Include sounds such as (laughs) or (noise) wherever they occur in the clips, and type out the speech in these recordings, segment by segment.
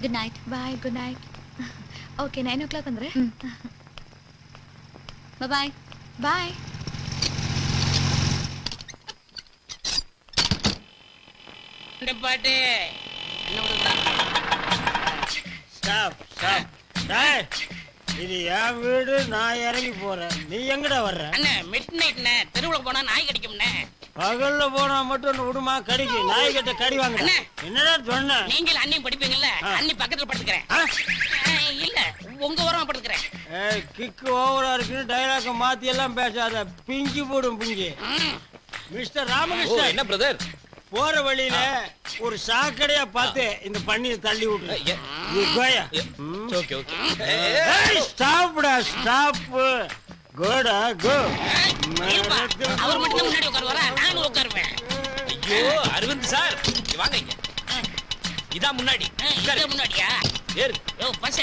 Good night bye good night okay nine o'clock வந்துரு bye பாய் இந்த பாட்டு ஸ்டாப் ஸ்டாப் டேய் இது என் வீடு நான் இறங்கி போறேன். நீ எங்கடா வர்ற? அண்ணே மிட் நைட்ண்ணே தெருவுல போனா நாய் கடிக்கும்ண்ணே. பகல்ல போனா மட்டும் விடுமா? கடிக்கு. நாய் கிட்ட கடி வாங்க அண்ணே. என்னடா சொன்ன? நீங்கள் அண்ணி படிப்பீங்கல்ல. அண்ணி பக்கத்துல படுத்துக்கிறேன். இல்ல. உங்க ஓரமா படுத்துக்கிறேன். ஏய் கிக்கு ஓவரா இருக்குன்னு டைலாக மாத்தி எல்லாம் பேசாத. பிங்கி போடும் பிங்கி ம். மிஸ்டர் ராமகிருஷ்ணன். என்ன பிரதர் போற வழியில ஒரு சாக்கடையா பார்த்து இந்த பண்ணியை தள்ளி விட்டு ஸ்டாப்டா ஸ்டாப் கோடா கோ. அவர் மட்டும் தான் முன்னாடி உட்காருவாரா? நானும் உட்காருவேன். ஐயோ அரவிந்த் சார். இங்க வாங்க இங்க. இதான் முன்னாடி. முன்னாடியா? ஏறு. யோ பஸ்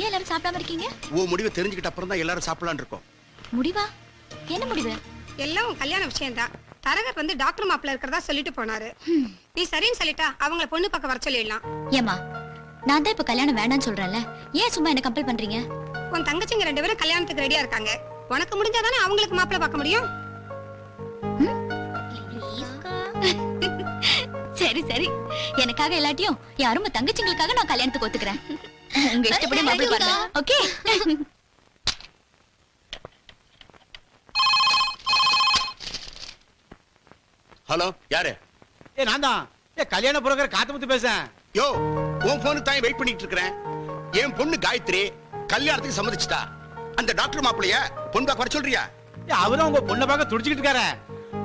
ஏன் எல்லாரும் சாப்பிடாம இருக்கீங்க? உன் முடிவை தெரிஞ்சுக்கிட்ட அப்புறம் தான் எல்லாரும் சாப்பிடலாம்னு இருக்கோம். முடிவா? என்ன முடிவு? எல்லாம் கல்யாண விஷயம்தான். தரகர் வந்து டாக்டர் மாப்பிள்ள இருக்கிறதா சொல்லிட்டு போனாரு. நீ சரின்னு சொல்லிட்டா அவங்கள பொண்ணு பக்கம் வர சொல்லிடலாம். ஏமா நான் தான் இப்ப கல்யாணம் வேண்டாம்னு சொல்றேன்ல. ஏன் சும்மா என்ன கம்பல் பண்றீங்க? உன் தங்கச்சிங்க ரெண்டு பேரும் கல்யாணத்துக்கு ரெடியா இருக்காங்க. உனக்கு முடிஞ்சாதானே அவங்களுக்கு மாப்பிள்ள பார்க்க முடியும்? சரி சரி. எனக்காக எல்லாத்தையும் என் அருமை தங்கச்சிங்களுக்காக நான் கல்யாணத்துக்கு ஒத்துக்கிறேன். உங்க இஷ்டப்படி மாப்பிள்ளை பாருங்க. ஓகே. ஹலோ யாரு? ஏ நான் தான். ஏ கல்யாண புரோக்கர் காத்தமுத்து பேசுறேன். யோ உன் போனு தான் வெயிட் பண்ணிட்டு இருக்கிறேன்? என் பொண்ணு காயத்ரி கல்யாணத்துக்கு சம்மதிச்சிட்டா. அந்த டாக்டர் மாப்பிளைய பொண்ணு பார்க்க வர சொல்றியா? ஏ அவரும் உங்க பொண்ணை பார்க்க துடிச்சுக்கிட்டு இருக்காரு.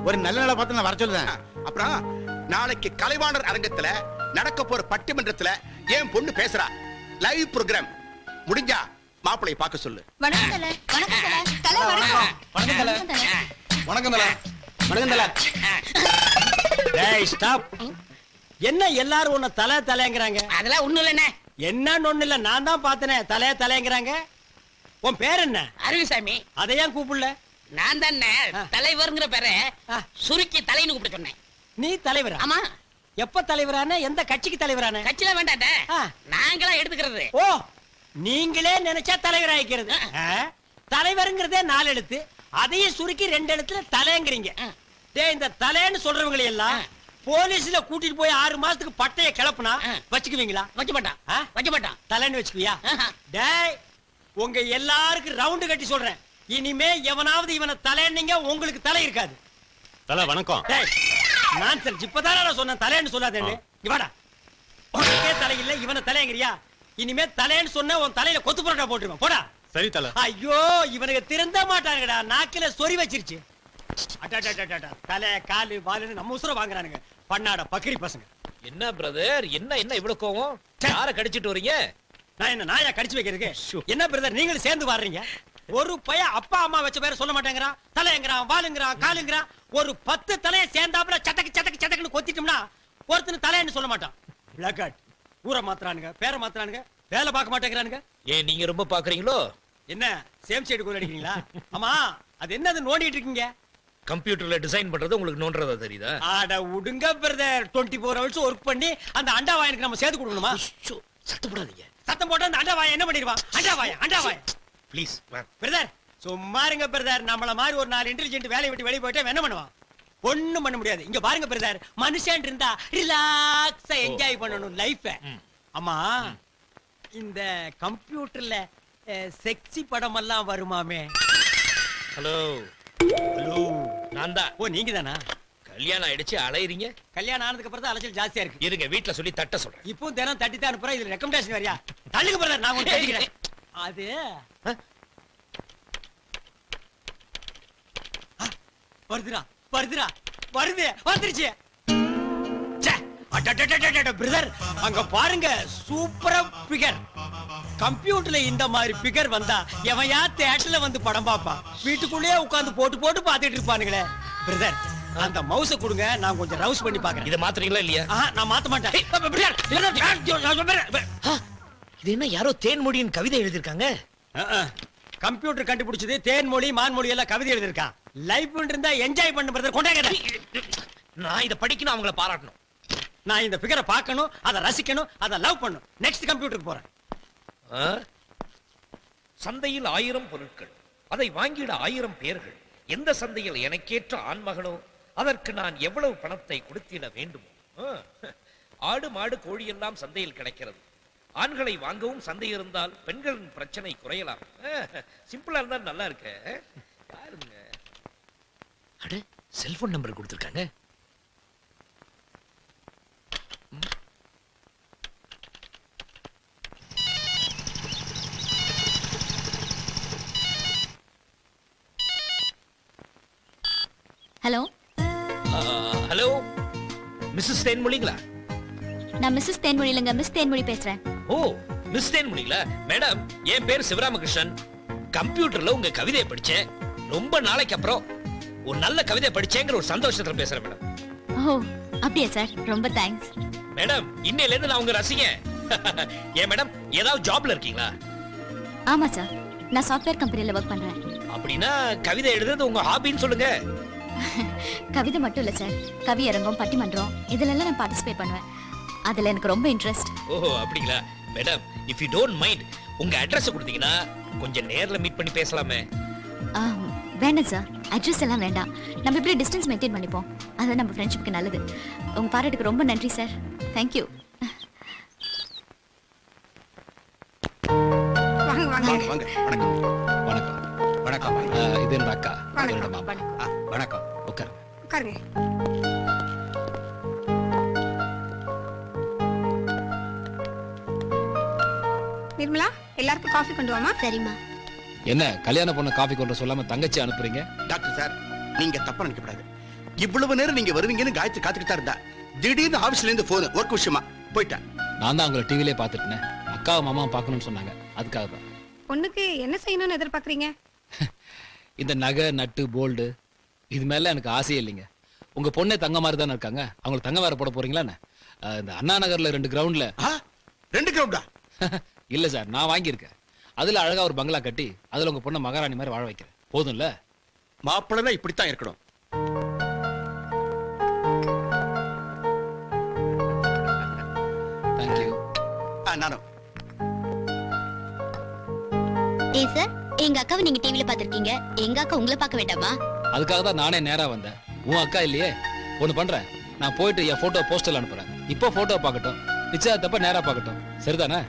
ஒரு நல்ல நாளை பார்த்து நான் வர சொல்லுதேன் அப்புறம் நாளைக்கு கலைவாணர் அரங்கத்துல நடக்க போற பட்டிமன்றத்துல என் பொண்ணு பேசுறா. லைவ் ப்ரோக்ராம் முடிஞ்சா மாப்பிளைய பார்க்க சொல்லு. வணக்கம் தல. வணக்கம் தல. தல வணக்கம். வணக்கம் தல. வணக்கம் தல. தல தல டேய் ஸ்டாப் என்ன எல்லாரும் உன்னை தலை தலைங்கிறாங்க? அதெல்லாம் ஒண்ணும் இல்லண்ணே. என்னன்னு ஒண்ணு இல்ல நான் தான் பார்த்தனே தலைய தலைங்கிறாங்க. உன் பேர் என்ன? அரவிசாமி அதை ஏன் கூப்பிடல? நான் தானே. தலைவர்ங்கிற பேரை. சுருக்கி தலைன்னு கூப்பிட்டு சொன்னேன். நீ தலைவரா? ஆமா. எப்ப தலைவரான எந்த கட்சிக்கு தலைவரான? கட்சியில வேண்டாட்ட. நாங்களா எடுத்துக்கிறது. ஓ நீங்களே நினைச்சா தலைவர் ஆயிக்கிறது? தலைவருங்கிறதே நாலு எழுத்து அதையும் சுருக்கி ரெண்டு எழுத்துல தலைங்கிறீங்க. டேய் இந்த தலைன்னு சொல்றவங்களை எல்லாம். போலீஸ்ல கூட்டிட்டு போய் ஆறு மாசத்துக்கு பட்டைய கிளப்புனா. வச்சுக்குவீங்களா? வைக்க மாட்டான்? வைக்க மாட்டான். தலைன்னு வச்சுக்குவியா. டேய் உங்க எல்லாருக்கும் ரவுண்டு கட்டி சொல்றேன். இனிமே எவனாவது இவனை தலைன்னீங்க உங்களுக்கு தலை இருக்காது. தல வணக்கம். டேய் நான் சரி இப்பதானே நான் சொன்னேன். தலைன்னு சொல்லாதேன்னு. இவாடா உனக்கே தலை இல்ல இவனை தலைங்கிறியா இனிமே தலைன்னு சொன்ன உன் தலையில கொத்து புரோட்டா போட்டுருவேன். போடா. சரி தல. ஐயோ இவனுக்கு திருந்த மாட்டானுங்கடா. நாக்கில சொறி வச்சிருச்சு. அடடடடடட. தலை காலு வாலுன்னு நம்ம உசுர வாங்குறானுங்க. பண்ணாட பக்கிரி பசங்க. என்ன பிரதர் என்ன என்ன இவ்வளவு கோவம்? யார கடிச்சிட்டு வரீங்க? நான் என்ன நாயா கடிச்சு வைக்கிறதுக்கு? என்ன பிரதர் நீங்களும் சேர்ந்து வாடுறீங்க? ஒரு பையன் அப்பா அம்மா வச்ச பேரை சொல்ல மாட்டேங்கிறான் தலைங்கிறான் வாலுங்கிறான் காலுங்கிறான். ஒரு பத்து தலையை சேர்ந்தாப்புல சட்டக்கு சட்டக்கு சட்டக்குன்னு கொத்திட்டோம்னா ஒருத்தன் தலைன்னு சொல்ல மாட்டான். பிளக்காட் ஊரை மாத்துறானுங்க பேரை மாத்துறானுங்க வேலை பார்க்க மாட்டேங்கிறானுங்க. ஏன் நீங்க ரொம்ப பாக்குறீங்களோ என்ன சேம் சைடு கோல் அடிக்கிறீங்களா? ஆமா அது என்னது நோண்டிட்டு இருக்கீங்க? கம்ப்யூட்டர்ல டிசைன் பண்றது உங்களுக்கு நோன்றதா தெரியுதா? ஆட உடுங்க brother twenty four hours work பண்ணி அந்த அண்டா வாயனுக்கு நம்ம சேர்த்து கொடுக்கணுமா? ஷோ, சத்தப்படாதீங்க சத்தம் போட்டா அந்த அண்டா வாயன் என்ன பண்ணிடுவான்? அண்டா வாயன் அண்டா வாயன் ப்ளீஸ் பிரதர் சும்மா இருங்க பிரதர் நம்மள மாதிரி ஒரு நாலு இன்டெலிஜென்ட் வேலையை விட்டு வெளியே போயிட்டா என்ன பண்ணுவான்? ஒண்ணும் பண்ண முடியாது. இங்க பாருங்க பிரதர் மனுஷன் இருந்தா ரிலாக்ஸா என்ஜாய் பண்ணணும் லைஃப. ஆமா இந்த கம்ப்யூட்டர்ல செக்ஸி படம் எல்லாம் வருமாமே. ஹலோ. ஹலோ. நான் தான் ஓ நீங்க தானா கல்யாணம் ஆயிடுச்சு அலையறீங்க? கல்யாணம் ஆனதுக்கு அப்புறம் தான் அலைச்சல் ஜாஸ்தியா இருக்கு. இருங்க வீட்ல சொல்லி தட்ட சொல்றேன். இப்போ தினம் தட்டி தான் அனுப்புறேன். இதுல ரெக்கமெண்டேஷன் வரியா தள்ளுங்க பிரதர் நான் உங்களுக்கு தட்டிக்கிறேன் அது? வருதுடா வருதுடா. வருது வந்துருச்சு. பிரதர் அங்க பாருங்க சூப்பரா பிகர் கம்ப்யூட்டர்ல இந்த மாதிரி பிகர் வந்தா எவன் யா தேட்டர்ல வந்து படம் பாப்பான் வீட்டுக்குள்ளேயே உட்கார்ந்து போட்டு போட்டு பாத்துட்டு இருப்பானுங்களே. பிரதர் அந்த மவுஸ கொடுங்க நான் கொஞ்சம் ரவுஸ் பண்ணி பாக்குறேன் இத மாத்துறீங்களா இல்லையா? நான் மாத்த மாட்டேன். இது என்ன யாரோ தேன்மொழியின் கவிதை அஹ். கம்ப்யூட்டர் கண்டுபிடிச்சது தேன்மொழி மான்மொழி எல்லாம் கவிதை எழுதிருக்கான் லைஃப் இருந்தா என்ஜாய் பண்ண பிரதர் கொண்டாங்க நான் இதை படிக்கணும் அவங்கள பாராட்டணும். நான் இந்த பிகரை பார்க்கணும் அதை ரசிக்கணும் அதை லவ் பண்ணணும். நெக்ஸ்ட் கம்ப்யூட்டருக்கு போறேன்? சந்தையில் ஆயிரம் பொருட்கள். அதை வாங்கிட ஆயிரம் பேர்கள். எந்த சந்தையில் எனக்கேற்ற ஆண்மகனோ அதற்கு நான் எவ்வளவு பணத்தை கொடுத்திட வேண்டுமோ? ஆடு மாடு கோழி எல்லாம் சந்தையில் கிடைக்கிறது. ஆண்களை வாங்கவும் சந்தை இருந்தால் பெண்களின் பிரச்சனை குறையலாம். சிம்பிளா இருந்தால் நல்லா இருக்க. யாருங்க செல்போன் நம்பர் கொடுத்துருக்காங்க. மிஸ்ஸஸ் தேன்மொழிங்களா நான் மிஸ்ஸஸ் தேன்மொழி இல்லைங்க மிஸ் தேன்மொழி பேசுறேன். ஓ மிஸ் தேன்மொழிங்களா மேடம் என் பேர் சிவராமகிருஷ்ணன். கம்ப்யூட்டர்ல உங்க கவிதையை படிச்சேன். ரொம்ப நாளைக்கு அப்புறம் ஒரு நல்ல கவிதை படிச்சேங்கிற ஒரு சந்தோஷத்துல பேசுறேன் மேடம் ஓ அப்படியா சார் ரொம்ப தேங்க்ஸ் மேடம் இன்னையில இருந்து நான் உங்க ரசிகன். (laughs) ஏன் மேடம் ஏதாவது ஜாப்ல இருக்கீங்களா? ஆமா சார் நான் சாஃப்ட்வேர் கம்பெனில ஒர்க் பண்றேன். அப்படின்னா கவிதை எழுதுறது உங்க ஹாபின்னு சொல்லுங்க. கவிதை மட்டும் இல்ல சார் கவி அரங்கம் பட்டிமன்றம் இதுலெல்லாம் நான் பார்ட்டிசிபேட் பண்ணுவேன். அதுல எனக்கு ரொம்ப இன்ட்ரெஸ்ட் ஓஹோ அப்படிங்களா? Madam if you don't mind உங்க அட்ரஸ் கொடுத்தீங்கன்னா கொஞ்சம் நேர்ல மீட் பண்ணி பேசலாமே. வேண்டாம் சார் அட்ரஸ் எல்லாம் வேண்டாம். நம்ம இப்படி டிஸ்டன்ஸ் மெயின்டைன் பண்ணிப்போம். அது நம்ம ஃப்ரெண்ட்ஷிப்க்கு நல்லது. உங்க பாராட்டுக்கு ரொம்ப நன்றி சார் தேங்க்யூ வாங்க. வாங்க. வாங்க வணக்கம். வணக்கம். இது என்னோட அக்கா. இது என்னோட மாமா. வணக்கம். வணக்கம். உட்கார் உட்காருங்க. நிர்மலா எல்லாருக்கும் காஃபி கொண்டு வாமா? சரிம்மா. என்ன கல்யாண பொண்ணு காஃபி கொண்டு சொல்லாம தங்கச்சி அனுப்புறீங்க? டாக்டர் சார் நீங்க தப்பா நினைக்கக்கூடாது. இவ்வளவு நேரம் நீங்க வருவீங்கன்னு காயத்ரி காத்துக்கிட்டு இருந்தா. திடீர்னு ஆபீஸ்ல இருந்து போன் ஒர்க் விஷயமா? போயிட்டேன். நான் தான் அவங்கள டிவிலே பார்த்துட்டேன் அக்காவை மாமா பார்க்கணும்னு சொன்னாங்க. அதுக்காக தான் பொண்ணுக்கு என்ன செய்யணும்னு எதிர்பார்க்கறீங்க? இந்த நகை நட்டு போல்டு இது மேல எனக்கு ஆசையே இல்லைங்க. உங்க பொண்ணே தங்க மாதிரி தானே இருக்காங்க. அவங்களுக்கு தங்க வேற போட போறீங்களா இந்த அண்ணா நகர்ல ரெண்டு கிரவுண்ட்ல? ரெண்டு கிரவுண்டா (laughs) இல்ல சார் நான் வாங்கியிருக்கேன். அதுல அழகா ஒரு பங்களா கட்டி அதுல உங்க பொண்ணை மகாராணி மாதிரி வாழ வைக்கிறேன். போதும்ல? மாப்பிள்ளை இப்படித்தான் இருக்கணும். தேங்க்யூ நானும். ஏ சார். எங்க அக்காவை நீங்க டிவில பாத்திருக்கீங்க எங்க அக்கா உங்களை பார்க்க வேண்டாமா? அதுக்காக தான் நானே நேரா வந்தேன். உன் அக்கா இல்லையே? ஒண்ணு பண்றேன். நான் போயிட்டு என் போட்டோ போஸ்டல் அனுப்புறேன். இப்போ போட்டோ பார்க்கட்டும். நிச்சயத்தப்ப நேரா பார்க்கட்டும். சரிதானே?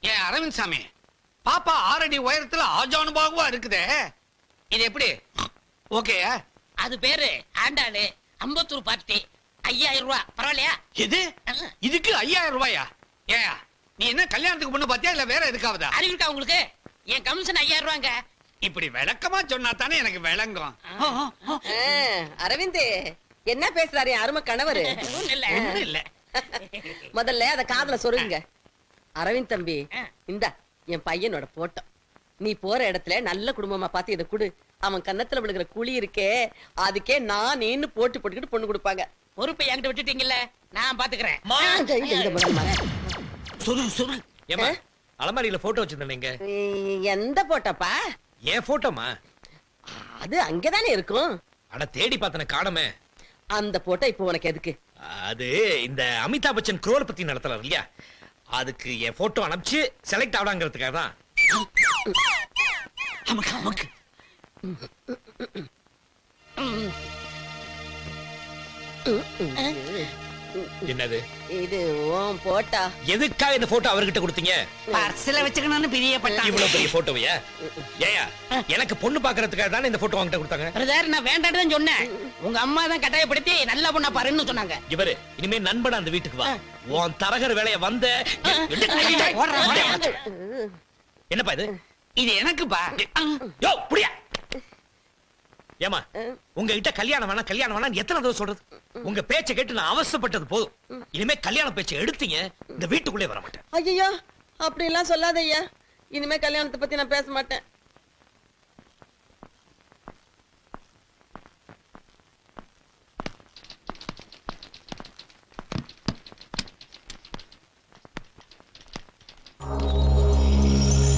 ஏன் அரவிந்த் சாமி பாப்பா ஆறடி உயரத்துல ஆஜானுபாகுவா இருக்குதே. இது எப்படி? ஓகே. அது பேரு ஆண்டாளு. அம்பத்தூர் பார்ட்டி. ஐயாயிரம் ரூபாய் பரவாயில்லையா? இது இதுக்கு ஐயாயிரம் ரூபாயா? ஏயா நீ என்ன கல்யாணத்துக்கு பொண்ணு பாத்தியா இல்ல வேற எதுக்காவதா? அறிவிருக்கா உங்களுக்கு? என் கமிஷன் ஐயாயிரம் ரூபாங்க இப்படி விளக்கமா சொன்னா தானே எனக்கு விளங்கும். அரவிந்த் என்ன பேசுறாரு என் அருமை கணவரு? இல்ல. முதல்ல அத காதுல சொருங்க அரவிந்த் தம்பி. இந்த என் பையனோட போட்டோ. நீ போற இடத்துல நல்ல குடும்பமா பார்த்து இதை கொடு. அவன் கன்னத்துல விழுகிற குழி இருக்கே அதுக்கே நான் நீன்னு போட்டு போட்டுக்கிட்டு பொண்ணு கொடுப்பாங்க. பொறுப்பை என்கிட்ட விட்டுட்டீங்கல்ல? நான் பாத்துக்கிறேன். அலமாரியில போட்டோ வச்சிருந்தேங்க எந்த போட்டோப்பா ஏன் போட்டோமா அது அங்கதானே இருக்கும். அட தேடி பார்த்தன காணமே. அந்த போட்டோ இப்போ உனக்கு எதுக்கு? அது இந்த அமிதாப் பச்சன் குரோல் பத்தி நடத்துறாரு இல்லையா? அதுக்கு என் போட்டோ அனுப்பிச்சு செலக்ட் ஆகலாங்கிறதுக்காக தான். நமக்கு என்னது இது உன் போட்டா எதுக்காக இந்த போட்டோ அவர்கிட்ட கொடுத்தீங்க பர்ஸ்ல வச்சுக்கணும்னு பிரியப்பட்டான் இவ்வளவு பெரிய போட்டோவையா ஏயா எனக்கு பொண்ணு பாக்குறதுக்காக தானே இந்த போட்டோ வாங்கிட்ட கொடுத்தாங்க பிரதர் நான் தான் சொன்னேன் உங்க அம்மா தான் கட்டாயப்படுத்தி நல்ல பொண்ணா பாருன்னு சொன்னாங்க இவரு இனிமே நண்பன் அந்த வீட்டுக்கு வா உன் தரகர் வேலைய வந்த. என்னப்பா இது இது எனக்குப்பா யோ புடியா ஏமா உங்ககிட்ட கல்யாணம் வேணாம் கல்யாணம் வேணாம் எத்தனை தடவை சொல்றது? உங்க பேச்சை கேட்டு நான் அவசப்பட்டது போதும். இனிமே கல்யாண பேச்சை எடுத்தீங்க இந்த வீட்டுக்குள்ளே வர மாட்டேன். ஐயோ அப்படி எல்லாம் சொல்லாதய்யா இனிமே கல்யாணத்தை பத்தி நான் பேச மாட்டேன்.